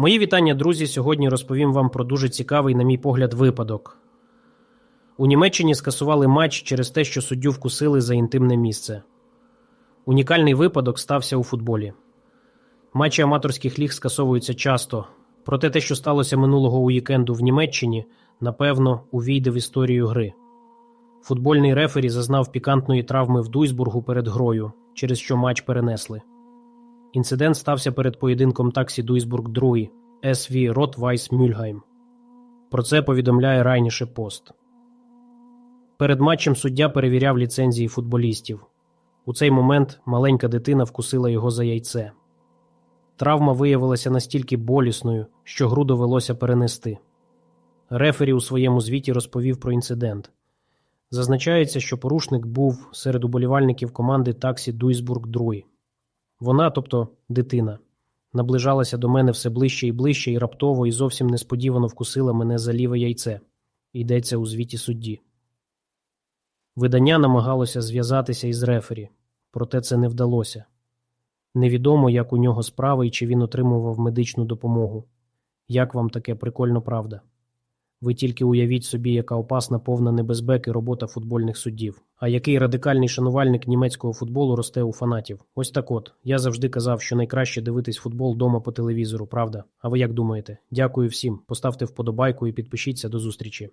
Мої вітання, друзі. Сьогодні розповім вам про дуже цікавий, на мій погляд, випадок. У Німеччині скасували матч через те, що суддю вкусили за інтимне місце. Унікальний випадок стався у футболі. Матчі аматорських ліг скасовуються часто, проте те, що сталося минулого уікенду в Німеччині, напевно, увійде в історію гри. Футбольний рефері зазнав пікантної травми в Дуйсбургу перед грою, через що матч перенесли. Інцидент стався перед поєдинком таксі Дуйсбург 2 СВ Ротвайс Мюльгайм. Про це повідомляє Райніше Пост. Перед матчем суддя перевіряв ліцензії футболістів. У цей момент маленька дитина вкусила його за яйце. Травма виявилася настільки болісною, що гру довелося перенести. Рефері у своєму звіті розповів про інцидент. Зазначається, що порушник був серед уболівальників команди таксі Дуйсбург 2 Вона, тобто дитина, наближалася до мене все ближче і ближче і раптово і зовсім несподівано вкусила мене за ліве яйце. Йдеться у звіті судді. Видання намагалося зв'язатися із рефері, проте це не вдалося. Невідомо, як у нього справи і чи він отримував медичну допомогу. Як вам таке прикольно правда? Ви тільки уявіть собі, яка опасна повна небезпеки робота футбольних суддів. А який радикальний шанувальник німецького футболу росте у фанатів. Ось так от. Я завжди казав, що найкраще дивитись футбол дома по телевізору, правда? А ви як думаєте? Дякую всім. Поставте вподобайку і підпишіться до зустрічі.